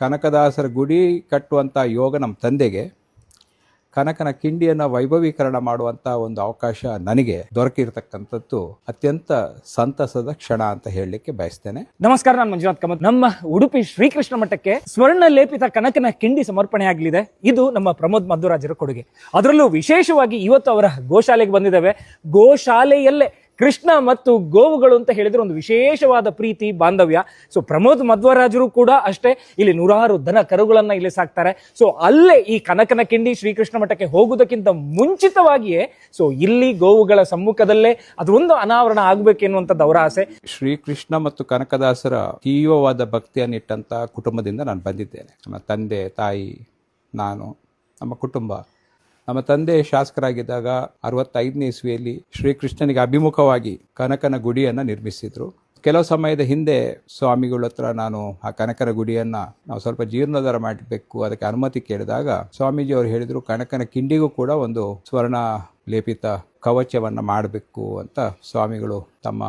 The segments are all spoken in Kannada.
ಕನಕದಾಸರ ಗುಡಿ ಕಟ್ಟುವಂಥ ಯೋಗ ನಮ್ಮ ತಂದೆಗೆ, ಕನಕನ ಕಿಂಡಿಯನ್ನು ವೈಭವೀಕರಣ ಮಾಡುವಂಥ ಒಂದು ಅವಕಾಶ ನನಗೆ ದೊರಕಿರ್ತಕ್ಕಂಥದ್ದು ಅತ್ಯಂತ ಸಂತಸದ ಕ್ಷಣ ಅಂತ ಹೇಳಲಿಕ್ಕೆ ಬಯಸ್ತೇನೆ. ನಮಸ್ಕಾರ, ನಾನು ಮಂಜುನಾಥ್ ಕಮತ್. ನಮ್ಮ ಉಡುಪಿ ಶ್ರೀಕೃಷ್ಣ ಮಠಕ್ಕೆ ಸ್ವರ್ಣ ಲೇಪಿತ ಕನಕನ ಕಿಂಡಿ ಸಮರ್ಪಣೆ ಆಗಲಿದೆ ಇದು ನಮ್ಮ ಪ್ರಮೋದ್ ಮಧುರಾಜರ ಕೊಡುಗೆ. ಅದರಲ್ಲೂ ವಿಶೇಷವಾಗಿ ಇವತ್ತು ಅವರ ಗೋಶಾಲೆಗೆ ಬಂದಿದ್ದಾವೆ. ಗೋಶಾಲೆಯಲ್ಲೇ ಕೃಷ್ಣ ಮತ್ತು ಗೋವುಗಳು ಅಂತ ಹೇಳಿದ್ರೆ ಒಂದು ವಿಶೇಷವಾದ ಪ್ರೀತಿ, ಬಾಂಧವ್ಯ. ಸೊ ಪ್ರಮೋದ್ ಮಧ್ವರಾಜರು ಕೂಡ ಅಷ್ಟೇ. ಇಲ್ಲಿ ನೂರಾರು ದನ ಕರುಗಳನ್ನ ಇಲ್ಲಿ ಸಾಕ್ತಾರೆ. ಸೊ ಅಲ್ಲೇ ಈ ಕನಕನ ಕಿಂಡಿ ಶ್ರೀಕೃಷ್ಣ ಮಠಕ್ಕೆ ಹೋಗುವುದಕ್ಕಿಂತ ಮುಂಚಿತವಾಗಿಯೇ ಸೊ ಇಲ್ಲಿ ಗೋವುಗಳ ಸಮ್ಮುಖದಲ್ಲೇ ಅದೊಂದು ಅನಾವರಣ ಆಗ್ಬೇಕೆನ್ನುವಂಥದ್ದು ಅವರ ಆಸೆ. ಶ್ರೀಕೃಷ್ಣ ಮತ್ತು ಕನಕದಾಸರ ತೀವ್ರವಾದ ಭಕ್ತಿಯನ್ನಿಟ್ಟಂಥ ಕುಟುಂಬದಿಂದ ನಾನು ಬಂದಿದ್ದೇನೆ. ನಮ್ಮ ತಂದೆ, ತಾಯಿ, ನಾನು, ನಮ್ಮ ಕುಟುಂಬ. ನಮ್ಮ ತಂದೆ ಶಾಸಕರಾಗಿದ್ದಾಗ ಅರವತ್ತೈದನೇ ಇಸ್ವಿಯಲ್ಲಿ ಶ್ರೀಕೃಷ್ಣನಿಗೆ ಅಭಿಮುಖವಾಗಿ ಕನಕನ ಗುಡಿಯನ್ನು ನಿರ್ಮಿಸಿದ್ರು. ಕೆಲವು ಸಮಯದ ಹಿಂದೆ ಸ್ವಾಮಿಗಳ ಹತ್ರ ನಾನು ಆ ಕನಕನ ಗುಡಿಯನ್ನ ನಾವು ಸ್ವಲ್ಪ ಜೀರ್ಣೋದ್ಧಾರ ಮಾಡಬೇಕು, ಅದಕ್ಕೆ ಅನುಮತಿ ಕೇಳಿದಾಗ ಸ್ವಾಮೀಜಿ ಅವರು ಹೇಳಿದರು ಕನಕನ ಕಿಂಡಿಗೂ ಕೂಡ ಒಂದು ಸ್ವರ್ಣ ಲೇಪಿತ ಕವಚವನ್ನು ಮಾಡಬೇಕು ಅಂತ ಸ್ವಾಮಿಗಳು ತಮ್ಮ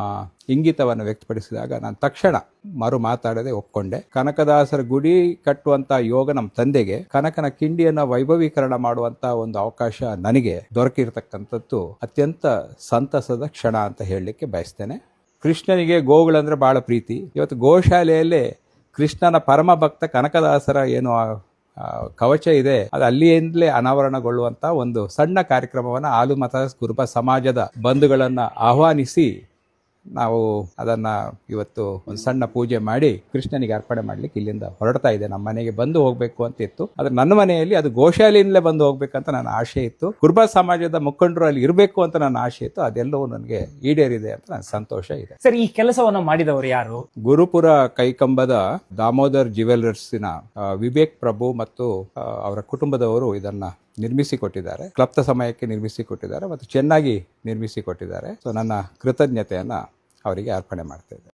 ಇಂಗಿತವನ್ನು ವ್ಯಕ್ತಪಡಿಸಿದಾಗ ನಾನು ತಕ್ಷಣ ಮರು ಮಾತಾಡದೆ ಒಪ್ಕೊಂಡೆ. ಕನಕದಾಸರ ಗುಡಿ ಕಟ್ಟುವಂತ ಯೋಗ ನಮ್ಮ ತಂದೆಗೆ, ಕನಕನ ಕಿಂಡಿಯನ್ನ ವೈಭವೀಕರಣ ಮಾಡುವಂತ ಒಂದು ಅವಕಾಶ ನನಗೆ ದೊರಕಿರತಕ್ಕಂಥದ್ದು ಅತ್ಯಂತ ಸಂತಸದ ಕ್ಷಣ ಅಂತ ಹೇಳಲಿಕ್ಕೆ ಬಯಸ್ತೇನೆ. ಕೃಷ್ಣನಿಗೆ ಗೋವುಗಳಂದ್ರೆ ಬಹಳ ಪ್ರೀತಿ. ಇವತ್ತು ಗೋಶಾಲೆಯಲ್ಲೇ ಕೃಷ್ಣನ ಪರಮ ಭಕ್ತ ಕನಕದಾಸರ ಏನು ಕವಚ ಇದೆ. ಅದು ಅಲ್ಲಿಯಿಂದಲೇ ಅನಾವರಣಗೊಳ್ಳುವಂತ ಒಂದು ಸಣ್ಣ ಕಾರ್ಯಕ್ರಮವನ್ನು ಆಲುಮತ ಕುರುಬ ಸಮಾಜದ ಬಂಧುಗಳನ್ನ ಆಹ್ವಾನಿಸಿ ನಾವು ಅದನ್ನ ಇವತ್ತು ಒಂದು ಸಣ್ಣ ಪೂಜೆ ಮಾಡಿ ಕೃಷ್ಣನಿಗೆ ಅರ್ಪಣೆ ಮಾಡ್ಲಿಕ್ಕೆ ಇಲ್ಲಿಂದ ಹೊರಡ್ತಾ ಇದೆ ನಮ್ಮ ಮನೆಗೆ ಬಂದು ಹೋಗ್ಬೇಕು ಅಂತ ಇತ್ತು. ಆದ್ರೆ ನನ್ನ ಮನೆಯಲ್ಲಿ ಅದು ಗೋಶಾಲೆಯಿಂದಲೇ ಬಂದು ಹೋಗ್ಬೇಕಂತ ನನ್ನ ಆಶೆ ಇತ್ತು. ಕುರುಬ ಸಮಾಜದ ಮುಖಂಡರು ಅಲ್ಲಿ ಇರಬೇಕು ಅಂತ ನನ್ನ ಆಶೆ ಇತ್ತು. ಅದೆಲ್ಲವೂ ನನಗೆ ಈಡೇರಿದೆ ಅಂತ ನನ್ನ ಸಂತೋಷ ಇದೆ. ಸರ್ ಈ ಕೆಲಸವನ್ನು ಮಾಡಿದವರು ಯಾರು? ಗುರುಪುರ ಕೈಕಂಬದ ದಾಮೋದರ್ ಜ್ಯುವೆಲರ್ಸಿನ ಆ, ವಿವೇಕ್ ಪ್ರಭು ಮತ್ತು ಅವರ ಕುಟುಂಬದವರು ಇದನ್ನ ನಿರ್ಮಿಸಿ ಕೊಟ್ಟಿದ್ದಾರೆ ಕ್ಲಪ್ತ ಸಮಯಕ್ಕೆ ನಿರ್ಮಿಸಿ ಕೊಟ್ಟಿದ್ದಾರೆ ಮತ್ತು ಚೆನ್ನಾಗಿ ನಿರ್ಮಿಸಿ ಕೊಟ್ಟಿದ್ದಾರೆ ಸೊ ನನ್ನ ಕೃತಜ್ಞತೆಯನ್ನು ಅವರಿಗೆ ಅರ್ಪಣೆ ಮಾಡ್ತಾ